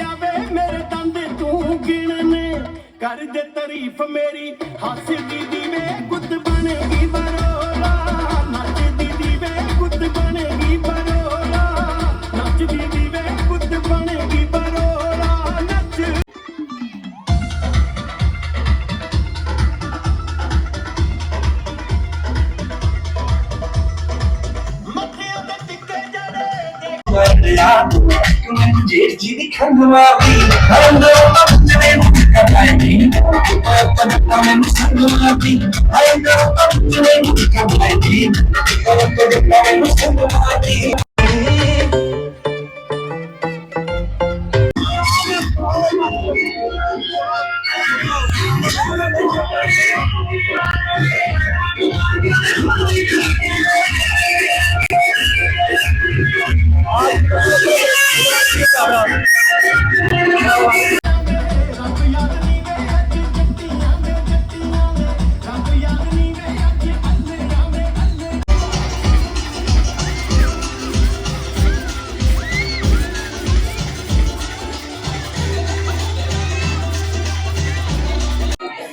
ਆਵੇ ਮੇਰੇ ਦੰਦ ਤੂੰ ਗਿਣਨੇ ਕਰ ਦੇ ਤਾਰੀਫ ਮੇਰੀ ਹੱਸਦੀ ਦੀ ਵੇ ਗੁੱਤ ਬਣੇਗੀ ਬਰੋਲਾ। ਨੱਚਦੀ ਦੀ ਵੇ ਗੁੱਤ ਬਣੇਗੀ ਬਰੋਲਾ। ਨੱਚਦੀ ਦੀ ਵੇ ਗੁੱਤ ਬਣੇਗੀ ਬਰੋਲਾ। ਨੱਚ ਮੱਥਿਆਂ ਤੇ ਟਿੱਕੇ ਜੜੇ। Jerjini khanwabi Hando apne mukhkabai Apne mukhkabai Hando apne mukhkabai Apne mukhkabai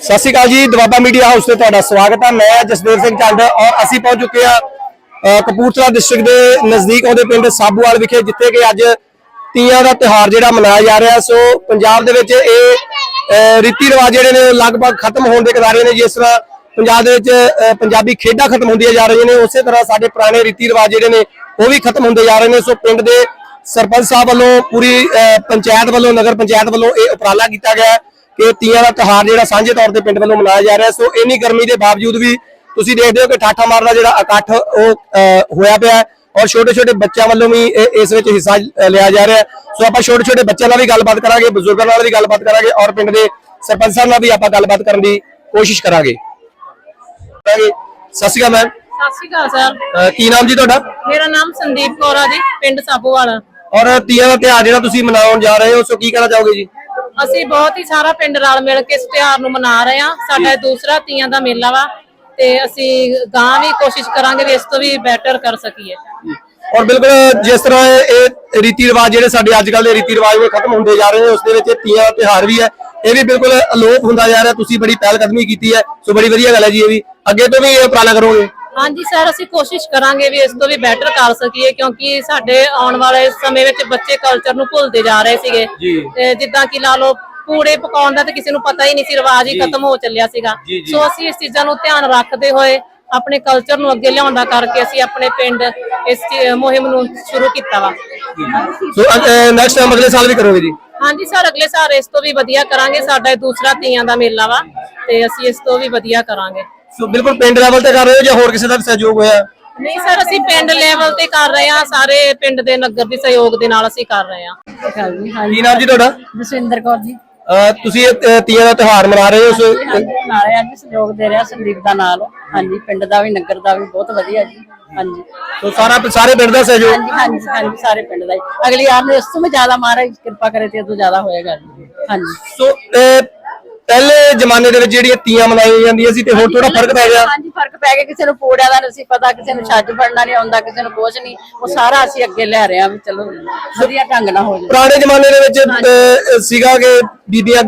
ਸਤਿ ਸ਼੍ਰੀ ਅਕਾਲ ਜੀ, ਦਵਾਬਾ ਮੀਡੀਆ ਹਾਊਸ ਤੇ ਤੁਹਾਡਾ ਸਵਾਗਤ ਹੈ। ਮੈਂ ਜਸਦੇਵ ਸਿੰਘ ਚੰਦ ਔਰ ਅਸੀਂ ਪਹੁੰਚ ਚੁੱਕੇ ਹਾਂ ਕਪੂਰਥਲਾ ਡਿਸਟ੍ਰਿਕਟ ਦੇ ਨਜ਼ਦੀਕ ਆਉਂਦੇ ਪਿੰਡ ਸਾਬੂਵਾਲ ਵਿਖੇ, ਜਿੱਥੇ ਕਿ ਅੱਜ ਤੀਆਂ ਦਾ ਤਿਉਹਾਰ ਜਿਹੜਾ ਮਨਾਇਆ ਜਾ ਰਿਹਾ। ਸੋ ਪੰਜਾਬ ਦੇ ਵਿੱਚ ਇਹ ਰੀਤੀ ਰਿਵਾਜ ਜਿਹੜੇ ਨੇ ਉਹ ਲਗਭਗ ਖਤਮ ਹੋਣ ਦੇ ਕਿਨਾਰੇ ਨੇ। ਜਿਸ ਤਰ੍ਹਾਂ ਪੰਜਾਬ ਦੇ ਵਿੱਚ ਪੰਜਾਬੀ ਖੇਡਾਂ ਖਤਮ ਹੁੰਦੀਆਂ ਜਾ ਰਹੀਆਂ ਨੇ, ਉਸੇ ਤਰ੍ਹਾਂ ਸਾਡੇ ਪੁਰਾਣੇ ਰੀਤੀ ਰਿਵਾਜ ਜਿਹੜੇ ਨੇ ਉਹ ਵੀ ਖਤਮ ਹੁੰਦੇ ਜਾ ਰਹੇ ਨੇ। ਸੋ ਪਿੰਡ ਦੇ ਸਰਪੰਚ ਸਾਹਿਬ ਵੱਲੋਂ ਪੂਰੀ ਪੰਚਾਇਤ ਵੱਲੋਂ, ਨਗਰ ਪੰਚਾਇਤ ਵੱਲੋਂ ਇਹ ਉਪਰਾਲਾ ਕੀਤਾ ਗਿਆ ਕਿ ਤੀਆਂ ਦਾ ਤਿਉਹਾਰ ਜਿਹੜਾ ਸਾਂਝੇ ਤੌਰ ਤੇ ਪਿੰਡ ਵੱਲੋਂ ਮਨਾਇਆ ਜਾ ਰਿਹਾ ਸੋ ਇੰਨੀ ਗਰਮੀ ਦੇ ਬਾਵਜੂਦ ਵੀ ਤੁਸੀਂ ਦੇਖਦੇ ਹੋ ਕਿ ਠਾਠਾ ਮਾਰਦਾ ਜਿਹੜਾ ਇਕੱਠ ਉਹ ਹੋਇਆ ਪਿਆ ਔਰ ਛੋਟੇ ਛੋਟੇ ਬੱਚਿਆਂ ਵੱਲੋਂ ਵੀ ਇਸ ਵਿੱਚ ਹਿੱਸਾ ਲਿਆ ਜਾ ਰਿਹਾ ਸੋ ਆਪਾਂ ਛੋਟੇ ਛੋਟੇ ਬੱਚਿਆਂ ਨਾਲ ਵੀ ਗੱਲਬਾਤ ਕਰਾਂਗੇ ਬਜ਼ੁਰਗਾਂ ਨਾਲ ਵੀ ਗੱਲਬਾਤ ਕਰਾਂਗੇ ਔਰ ਪਿੰਡ ਦੇ ਸਰਪੰਚ ਸਾਹਿਬ ਨਾਲ ਵੀ ਆਪਾਂ ਗੱਲਬਾਤ ਕਰਨ ਦੀ ਕੋਸ਼ਿਸ਼ ਕਰਾਂਗੇ। ਸਤਿ ਸ਼੍ਰੀ ਅਕਾਲ ਮੈਮ। ਸਤਿ ਸ਼੍ਰੀ ਅਕਾਲ ਸਰ। ਕੀ ਨਾਮ ਜੀ ਤੁਹਾਡਾ? ਮੇਰਾ ਨਾਮ ਸੰਦੀਪ ਕੌਰ ਆ ਜੀ ਪਿੰਡ ਸਾਬੋਵਾਲ। ਔਰ ਤੀਆਂ ਦਾ ਤਿਉਹਾਰ ਜਿਹੜਾ ਤੁਸੀਂ ਮਨਾਉਣ ਜਾ ਰਹੇ ਹੋ ਸੋ ਕੀ ਕਹਿਣਾ ਚਾਹੋਗੇ ਜੀ? ਅਸੀਂ ਬਹੁਤ ਹੀ ਸਾਰਾ ਪਿੰਡ ਰਲ ਮਿਲ ਕੇ ਇਸ ਤਿਉਹਾਰ ਨੂੰ ਮਨਾ ਰਹੇ ਹਾਂ। ਸਾਡਾ ਇਹ ਦੂਸਰਾ ਤੀਆਂ ਦਾ ਮੇਲਾ ਵਾ ਤੇ ਅਸੀਂ ਗਾਂ ਵੀ ਕੋਸ਼ਿਸ਼ ਕਰਾਂਗੇ ਵੀ ਇਸ ਤੋਂ ਵੀ ਬੈਟਰ ਕਰ ਸਕੀਏ। ਔਰ ਬਿਲਕੁਲ ਜਿਸ ਤਰ੍ਹਾਂ ਇਹ ਰੀਤੀ ਰਿਵਾਜ ਜਿਹੜੇ ਸਾਡੇ ਅੱਜ ਕੱਲ ਦੇ ਰੀਤੀ ਰਿਵਾਜ ਉਹ ਖਤਮ ਹੁੰਦੇ ਜਾ ਰਹੇ ਨੇ, ਉਸ ਦੇ ਵਿੱਚ ਇਹ ਤੀਆਂ ਦਾ ਤਿਉਹਾਰ ਵੀ ਹੈ। ਇਹ ਵੀ ਬਿਲਕੁਲ ਅਲੋਪ ਹੁੰਦਾ ਜਾ ਰਿਹਾ, ਤੁਸੀਂ ਬੜੀ ਪਹਿਲ ਕਦਮੀ ਕੀਤੀ ਹੈ। ਸੋ ਬੜੀ ਵਧੀਆ ਗੱਲ ਹੈ ਜੀ ਇਹ ਵੀ। ਅੱਗੇ ਤੋਂ ਵੀ ਇਹ ਉਪਰਾਲਾ ਕਰੋਗੇ? ਹਾਂਜੀ ਸਰ ਅਸੀਂ ਕੋਸ਼ਿਸ਼ ਕਰਾਂਗੇ ਵੀ ਇਸ ਤੋਂ ਵੀ ਬੈਟਰ ਕਰ ਸਕੀਏ ਕਿਉਂਕਿ ਸਾਡੇ ਆਉਣ ਵਾਲੇ ਸਮੇਂ ਵਿੱਚ ਬੱਚੇ ਕਲਚਰ ਨੂੰ ਭੁੱਲਦੇ ਜਾ ਰਹੇ ਸੀਗੇ। ਤੇ ਜਿੱਦਾਂ ਕਿ ਲਾ ਲਓ ਪੂੜੇ ਪਕਾਉਣ ਦਾ ਤੇ ਕਿਸੇ ਨੂੰ ਪਤਾ ਹੀ ਨਹੀਂ ਸੀ ਰਿਵਾਜ ਹੀ ਖਤਮ ਹੋ ਚੱਲਿਆ ਸੀਗਾ। ਸੋ ਅਸੀਂ ਇਸ ਚੀਜ਼ਾਂ ਨੂੰ ਧਿਆਨ ਰੱਖਦੇ ਹੋਏ ਆਪਣੇ ਕਲਚਰ ਨੂੰ ਅੱਗੇ ਲਿਆਉਣ ਦਾ ਕਰਕੇ ਅਸੀਂ ਆਪਣੇ ਪਿੰਡ ਇਸ ਮੁਹਿੰਮ ਨੂੰ ਸ਼ੁਰੂ ਕੀਤਾ ਵਾ। ਸੋ ਨੈਕਸਟ ਟਾਈਮ ਅਗਲੇ ਸਾਲ ਵੀ ਕਰੋਗੇ ਜੀ? ਹਾਂਜੀ ਸਰ ਅਗਲੇ ਸਾਲ ਇਸ ਤੋਂ ਵੀ ਵਧੀਆ ਕਰਾਂਗੇ ਸਾਡਾ ਇਹ ਦੂਸਰਾ ਤੀਆਂ ਦਾ ਮੇਲਾ ਵਾ ਤੇ ਅਸੀਂ ਇਸ ਤੋਂ ਵੀ ਵਧੀਆ ਕਰਾਂਗੇ। ਸੋ ਬਿਲਕੁਲ ਪਿੰਡ ਲੈਵਲ ਤੇ ਕਰ ਰਹੇ ਹੋ ਜਾਂ ਹੋਰ ਕਿਸੇ ਦਾ ਵੀ ਸਹਿਯੋਗ ਹੋਇਆ? ਨਹੀਂ ਸਰ ਅਸੀਂ ਪਿੰਡ ਲੈਵਲ ਤੇ ਕਰ ਰਹੇ ਹਾਂ ਸਾਰੇ ਪਿੰਡ ਦੇ ਨਗਰ ਦੇ ਸਹਿਯੋਗ ਦੇ ਨਾਲ ਅਸੀਂ ਕਰ ਰਹੇ ਹਾਂ। ਕੀ ਨਾਮ ਜੀ ਤੁਹਾਡਾ? ਜਸਵਿੰਦਰ ਕੌਰ ਜੀ। ਅਹ ਤੁਸੀਂ ਇਹ ਅਹ, ਤੀਆਂ ਦਾ ਤਿਉਹਾਰ ਮਨਾ ਰਹੇ ਹੋ ਸੋ ਹਾਂਜੀ ਨਾਲੇ ਅੱਜ ਸਹਿਯੋਗ ਦੇ ਰਿਹਾ ਸੰਦੀਪ ਦਾ ਨਾਲ। ਹਾਂਜੀ ਪਿੰਡ ਦਾ ਵੀ ਨਗਰ ਦਾ ਵੀ ਬਹੁਤ ਵਧੀਆ ਜੀ। ਹਾਂਜੀ। ਸੋ ਸਾਰਾ ਸਾਰੇ ਪਿੰਡ ਦਾ ਸਹਿਯੋਗ? ਹਾਂਜੀ ਹਾਂਜੀ ਹਾਂਜੀ ਸਾਰੇ ਪਿੰਡ ਦਾ ਹੀ। ਅਗਲੀ ਨੂੰ ਇਸ ਤੋਂ ਵੀ ਜ਼ਿਆਦਾ ਮਹਾਰਾਜ ਕਿਰਪਾ ਕਰੇ ਤੇ ਇਹ ਤੋਂ ਜ਼ਿਆਦਾ ਹੋਏਗਾ ਜੀ। ਹਾਂਜੀ। ਸੋ ਅਹ, ਪਹਿਲੇ ਜ਼ਮਾਨੇ ਦੇ ਵਿੱਚ ਜਿਹੜੀਆਂ ਤੀਆਂ ਮਨਾਈਆਂ ਜਾਂਦੀਆਂ ਸੀ ਤੇ ਹੁਣ ਥੋੜਾ ਫ਼ਰਕ ਪੈ ਗਿਆ। ਹਾਂਜੀ ਫ਼ਰਕ ਪੈ ਗਿਆ। ਕਿਸੇ ਨੂੰ ਪੋੜਿਆਂ ਦਾ ਨਹੀਂ ਸੀ ਪਤਾ ਕਿਸੇ ਨੂੰ ਛੱਜ ਫੜਨਾ ਨਹੀਂ ਆਉਂਦਾ ਕਿਸੇ ਨੂੰ ਕੁਝ ਨਹੀਂ ਉਹ ਸਾਰਾ ਅਸੀਂ ਅੱਗੇ ਲੈ ਰਹੇ ਹਾਂ ਵੀ ਚਲੋ ਵਧੀਆ ਢੰਗ ਨਾਲ ਹੋ ਜਾਵੇ ਪੁਰਾਣੇ ਜ਼ਮਾਨੇ ਦੇ ਵਿੱਚ ਸੀਗਾ ਕਿ ਬੀਬੀਆਂ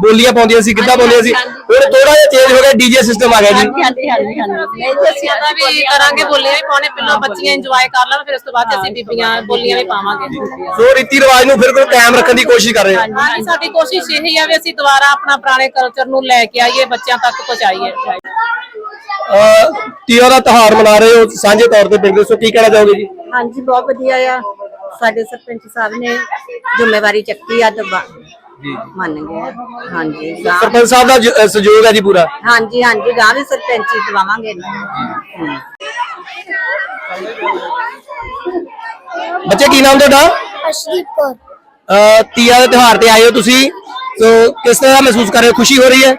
ਬੋਲੀਆਂ ਪਾਉਂਦੀਆਂ ਸੀ ਕਿੱਦਾਂ ਪਾਉਂਦੀਆਂ ਸੀ? ਹੁਣ ਥੋੜਾ ਜਿਹਾ ਚੇਂਜ ਹੋ ਗਿਆ ਡੀਜੇ ਸਿਸਟਮ ਆ ਗਿਆ ਜੀ। ਹਾਂਜੀ ਹਾਂਜੀ ਹਾਂਜੀ ਨਹੀਂ ਜੀ ਅਸੀਂ ਦਾ ਵੀ ਕਰਾਂਗੇ ਬੋਲੀਆਂ ਵੀ ਪਾਉਣੇ ਪਹਿਲਾਂ ਬੱਚੀਆਂ ਇੰਜੋਏ ਕਰ ਲੈਣ ਫਿਰ ਉਸ ਤੋਂ ਬਾਅਦ ਅਸੀਂ ਬੀਬੀਆਂ ਬੋਲੀਆਂ ਵੀ ਪਾਵਾਂਗੇ। ਸੋ ਰੀਤੀ ਰਿਵਾਜ ਨੂੰ ਫਿਰ ਕੋਈ ਕਾਇਮ ਰੱਖਣ ਦੀ ਕੋਸ਼ਿਸ਼ ਕਰ ਰਹੇ ਹਾਂ ਹਾਂਜੀ ਸਾਡੀ ਕੋਸ਼ਿਸ਼ ਇਹ ਆ ਵੀ ਅਸੀਂ ਦੁਬਾਰਾ ਆਪਣਾ ਪੁਰਾਣੇ ਕਲਚਰ ਨੂੰ ਲੈ ਕੇ ਆਈਏ ਬੱਚਿਆਂ ਤੱਕ ਪਹੁੰਚਾਈਏ। ਤੀਆਂ ਦਾ ਤਿਉਹਾਰ ਮਨਾ ਰਹੇ ਹੋ ਸਾਂਝੇ ਤੌਰ ਤੇ ਪਿੰਡ ਦੇ ਸੋ ਕੀ ਕਹਿਣਾ ਚਾਹੋਗੇ ਜੀ? ਹਾਂਜੀ ਬਹੁਤ ਵਧੀਆ ਆ। ਸਾਡੇ ਸਰਪੰਚ ਸਾਹਿਬ ਨੇ ਜ਼ਿੰਮੇਵਾਰੀ ਚੱਕੀ ਆ ਦਬਾ ਮੰਨ ਗਏ ਹਾਂਜੀ ਸਰਪੰਚ ਸਾਹਿਬ ਦਾ ਜ- ਸਹਿਯੋਗ ਹੈ ਜੀ ਪੂਰਾ? ਹਾਂਜੀ ਹਾਂਜੀ ਗਾਂ ਵੀ ਸਰਪੰਚੀ ਦਵਾਵਾਂਗੇ। ਹਮ। ਬੱਚੇ ਕੀ ਨਾਮ ਤੁਹਾਡਾ? ਅਸ਼ਦੀਪ ਕੌਰ। ਅਹ, ਤੀਆਂ ਦੇ ਤਿਉਹਾਰ ਤੇ ਆਏ ਹੋ ਤੁਸੀਂ। ਸੋ ਕਿਸ ਤਰ੍ਹਾਂ ਮਹਿਸੂਸ ਕਰ ਰਹੇ ਹੋ? ਖੁਸ਼ੀ ਹੋ ਰਹੀ ਹੈ?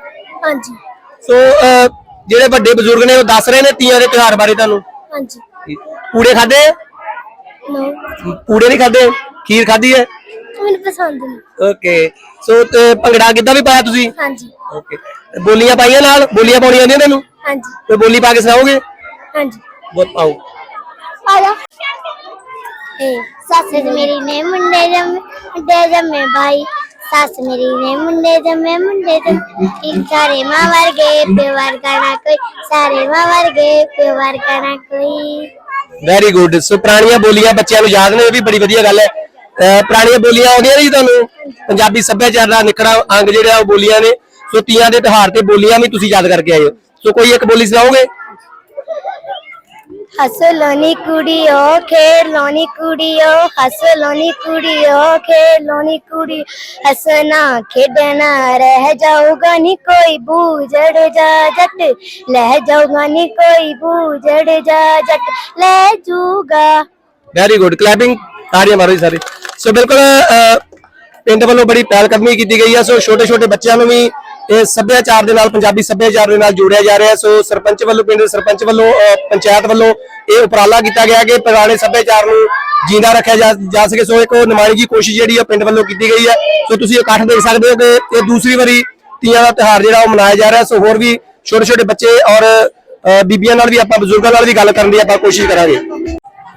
ਹਾਂਜੀ। ਸੋ ਜਿਹੜੇ ਵੱਡੇ ਬਜ਼ੁਰਗ ਨੇ ਉਹ ਦੱਸ ਰਹੇ ਨੇ ਤੀਆਂ ਦੇ ਤਿਉਹਾਰ ਬਾਰੇ ਤੁਹਾਨੂੰ? ਹਾਂਜੀ। ਪੂੜੇ ਖਾਦੇ ਨੋ। ਪੂੜੇ ਨਹੀਂ ਖਾਦੇ ਖੀਰ ਖਾਦੀ ਹੈ? ਮੈਨੂੰ ਪਸੰਦ ਨਹੀਂ। ਓਕੇ ਸੋ ਤੇ ਭੰਗੜਾ ਕਿੱਦਾਂ ਵੀ ਪਾਇਆ ਤੁਸੀਂ? ਹਾਂਜੀ। ਓਕੇ ਬੋਲੀਆਂ ਪਾਈਆਂ ਨਾਲ? ਬੋਲੀਆਂ ਪਾਉਣੀਆਂ ਆਉਂਦੀਆਂ ਤੁਹਾਨੂੰ ਹਾਂਜੀ। ਤੇ ਬੋਲੀ ਪਾ ਕੇ ਸੁਣਾਓਗੇ? ਹਾਂਜੀ। ਬਹੁਤ ਪਾਓ। ਆ ਜਾ। ਏ ਸੱਸ ਤੇ ਮੇਰੀ ਨੇ ਮੁੰਡੇ ਦੇ ਮੁੰਡੇ ਜੰਮੇ ਭਾਈ। ਸੱਸ ਮੇਰੀ ਨੇ ਮੁੰਡੇ ਜੰਮੇ ਮੁੰਡੇ ਜੰਮੇ। ਇੱਕ ਸਾਰੇ ਮਾਂ ਵਰਗੇ ਪਿਓ ਵਰਗਾ ਨਾ ਕੋਈ। ਸਾਰੇ ਮਾਂ ਵਰਗੇ ਪਿਓ ਵਰਗਾ ਨਾ ਕੋਈ। ਵੈਰੀ ਗੁੱਡ ਸੋ ਪੁਰਾਣੀਆਂ ਬੋਲੀਆਂ ਬੱਚਿਆਂ ਨੂੰ ਯਾਦ ਨੇ ਇਹ ਵੀ ਬੜੀ ਵਧੀਆ ਗੱਲ ਹੈ। ਪੁਰਾਣੀਆਂ ਬੋਲੀਆਂ ਆਉਂਦੀਆਂ ਨੇ ਜੀ ਤੁਹਾਨੂੰ। ਪੰਜਾਬੀ ਸੱਭਿਆਚਾਰ ਦਾ ਨਿਕੜਾ ਅੰਗ ਜਿਹੜਾ ਉਹ ਬੋਲੀਆਂ ਨੇ। ਸੋ ਤੀਆਂ ਦੇ ਤਿਉਹਾਰ ਤੇ ਬੋਲੀਆਂ ਵੀ ਤੁਸੀਂ ਯਾਦ ਕਰਕੇ ਆਏ ਹੋ ਸੋ ਕੋਈ ਇੱਕ ਬੋਲੀ ਸੁਣਾਓਗੇ? ਹੱਸੋ ਲੋਨੀ ਕੁੜੀਓ ਖੇਡ ਲੋਨੀ ਕੁੜੀਓ ਹੱਸੋ ਲੋਨੀ ਕੁੜੀਓ ਖੇਡ ਲੋਨੀ ਕੁੜੀ। ਹੱਸਣਾ ਖੇਡਣਾ ਰਹਿ ਜਾਊਗਾ ਨੀ ਕੋਈ ਬੂਝੜ ਜਾ ਜੱਟ ਲੈ ਜਾਊਗਾ ਨੀ ਕੋਈ ਬੂਝੜ ਜਾ ਜੱਟ ਲੈ ਜੂਗਾ। ਵੈਰੀ ਗੁੱਡ ਕਲੈਪਿੰਗ ਤਾੜੀਆਂ ਮਾਰੋ ਜੀ ਸਾਰੇ। ਸੋ ਬਿਲਕੁਲ ਪਿੰਡ ਵੱਲੋਂ ਬੜੀ ਪਹਿਲ ਕਦਮੀ ਕੀਤੀ ਗਈ ਹੈ ਸੋ ਛੋਟੇ ਛੋਟੇ ਬੱਚਿਆਂ ਨੂੰ ਵੀ ਇਹ ਸੱਭਿਆਚਾਰ ਦੇ ਨਾਲ, ਪੰਜਾਬੀ ਸੱਭਿਆਚਾਰ ਦੇ ਨਾਲ ਜੋੜਿਆ ਜਾ ਰਿਹਾ ਸੋ ਸਰਪੰਚ ਵੱਲੋਂ, ਪਿੰਡ ਦੇ ਸਰਪੰਚ ਵੱਲੋਂ ਪੰਚਾਇਤ ਵੱਲੋਂ ਇਹ ਉਪਰਾਲਾ ਕੀਤਾ ਗਿਆ ਕਿ ਪੁਰਾਣੇ ਸੱਭਿਆਚਾਰ ਨੂੰ ਜਿੰਦਾ ਰੱਖਿਆ ਜਾ ਸਕੇ। ਸੋ ਇੱਕ ਉਹ ਨੁਮਾਇੰਦਗੀ ਕੋਸ਼ਿਸ਼ ਜਿਹੜੀ ਹੈ ਪਿੰਡ ਵੱਲੋਂ ਕੀਤੀ ਗਈ ਹੈ। ਸੋ ਤੁਸੀਂ ਇਕੱਠ ਦੇਖ ਸਕਦੇ ਹੋ ਕਿ ਇਹ ਦੂਸਰੀ ਵਾਰੀ ਤੀਆਂ ਦਾ ਤਿਉਹਾਰ ਜਿਹੜਾ ਉਹ ਮਨਾਇਆ ਜਾ ਰਿਹਾ ਸੋ ਹੋਰ ਵੀ ਛੋਟੇ ਛੋਟੇ ਬੱਚੇ ਔਰ ਬੀਬੀਆਂ ਨਾਲ ਵੀ ਆਪਾਂ, ਬਜ਼ੁਰਗਾਂ ਨਾਲ ਵੀ ਗੱਲ ਕਰਨ ਦੀ ਆਪਾਂ ਕੋਸ਼ਿਸ਼ ਕਰਾਂਗੇ।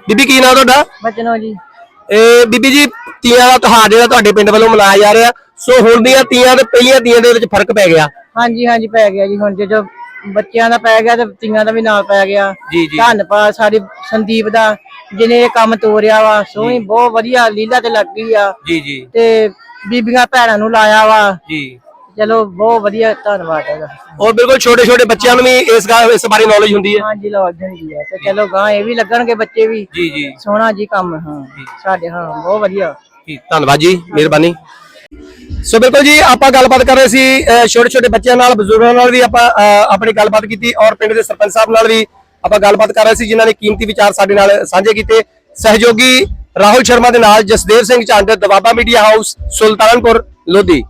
ਬੀਬੀ, ਕੀ ਨਾਮ ਤੁਹਾਡਾ? ਬਚਨੋ ਜੀ। ਇਹ ਬੀਬੀ ਜੀ ਤੀਆਂ ਦਾ ਤਿਉਹਾਰ ਜਿਹੜਾ ਤੁਹਾਡੇ ਪਿੰਡ ਵੱਲੋਂ ਮਨਾਇਆ ਜਾ ਰਿਹਾ ਸੋ ਹੁਣ ਦੀਆਂ ਤੀਆਂ ਤੇ ਪਹਿਲੀਆਂ ਤੀਆਂ ਦੇ ਵਿੱਚ ਫ਼ਰਕ ਪੈ ਗਿਆ। ਹਾਂਜੀ ਹਾਂਜੀ ਪੈ ਗਿਆ ਜੀ। ਹੁਣ ਜੇ ਜੋ ਬੱਚਿਆਂ ਦਾ ਪੈ ਗਿਆ ਤੇ ਤੀਆਂ ਦਾ ਵੀ ਨਾਲ ਪੈ ਗਿਆ। ਜੀ, ਜੀ। ਧੰਨਵਾਦ ਸਾਡੇ ਸੰਦੀਪ ਦਾ ਜਿਹਨੇ ਇਹ ਕੰਮ ਤੋਰਿਆ ਵਾ ਸੋਹਣੀ ਬਹੁਤ ਵਧੀਆ ਲੀਲਾ ਤੇ ਲੱਗ ਗਈ ਆ। ਜੀ ਜੀ। ਤੇ ਬੀਬੀਆਂ ਭੈਣਾਂ ਨੂੰ ਲਾਇਆ ਵਾ। ਜੀ। ਚਲੋ ਬਹੁਤ ਵਧੀਆ ਧੰਨਵਾਦ ਹੈਗਾ। ਔਰ ਬਿਲਕੁਲ ਛੋਟੇ ਛੋਟੇ ਬੱਚਿਆਂ ਨੂੰ ਵੀ ਇਸ ਗੱਲ ਇਸ ਬਾਰੇ ਨੌਲੇਜ ਹੁੰਦੀ ਹੈ। ਹਾਂਜੀ ਲਵਾਜ ਹੁੰਦੀ ਹੈ। ਤੇ ਚਲੋ ਗਾਂ ਇਹ ਵੀ ਲੱਗਣਗੇ ਬੱਚੇ ਵੀ। ਜੀ ਜੀ। ਸੋਹਣਾ ਜੀ ਕੰਮ ਹਾਂ। ਸਾਡੇ ਹਾਂ ਬਹੁਤ ਵਧੀਆ। ਜੀ ਧੰਨਵਾਦ ਜੀ ਮਿਹਰਬਾਨੀ। ਸੋ ਬਿਲਕੁਲ ਜੀ ਆਪਾਂ ਗੱਲਬਾਤ ਕਰ ਰਹੇ ਸੀ ਛੋਟੇ ਛੋਟੇ ਬੱਚਿਆਂ ਨਾਲ ਬਜ਼ੁਰਗਾਂ ਨਾਲ ਵੀ ਆਪਾਂ ਆਪਣੀ ਗੱਲਬਾਤ ਕੀਤੀ ਔਰ ਪਿੰਡ ਦੇ ਸਰਪੰਚ ਸਾਹਿਬ ਨਾਲ ਵੀ ਆਪਾਂ ਗੱਲਬਾਤ ਕਰ ਰਹੇ ਸੀ ਜਿਨ੍ਹਾਂ ਨੇ ਕੀਮਤੀ ਵਿਚਾਰ ਸਾਡੇ ਨਾਲ ਸਾਂਝੇ ਕੀਤੇ। ਸਹਿਯੋਗੀ ਰਾਹੁਲ ਸ਼ਰਮਾ ਦੇ ਨਾਲ ਜਸਦੇਵ ਸਿੰਘ ਚੰਦ ਦਵਾਬਾ ਮੀਡੀਆ ਹਾਊਸ ਸੁਲਤਾਨਪੁਰ ਲੋਧੀ।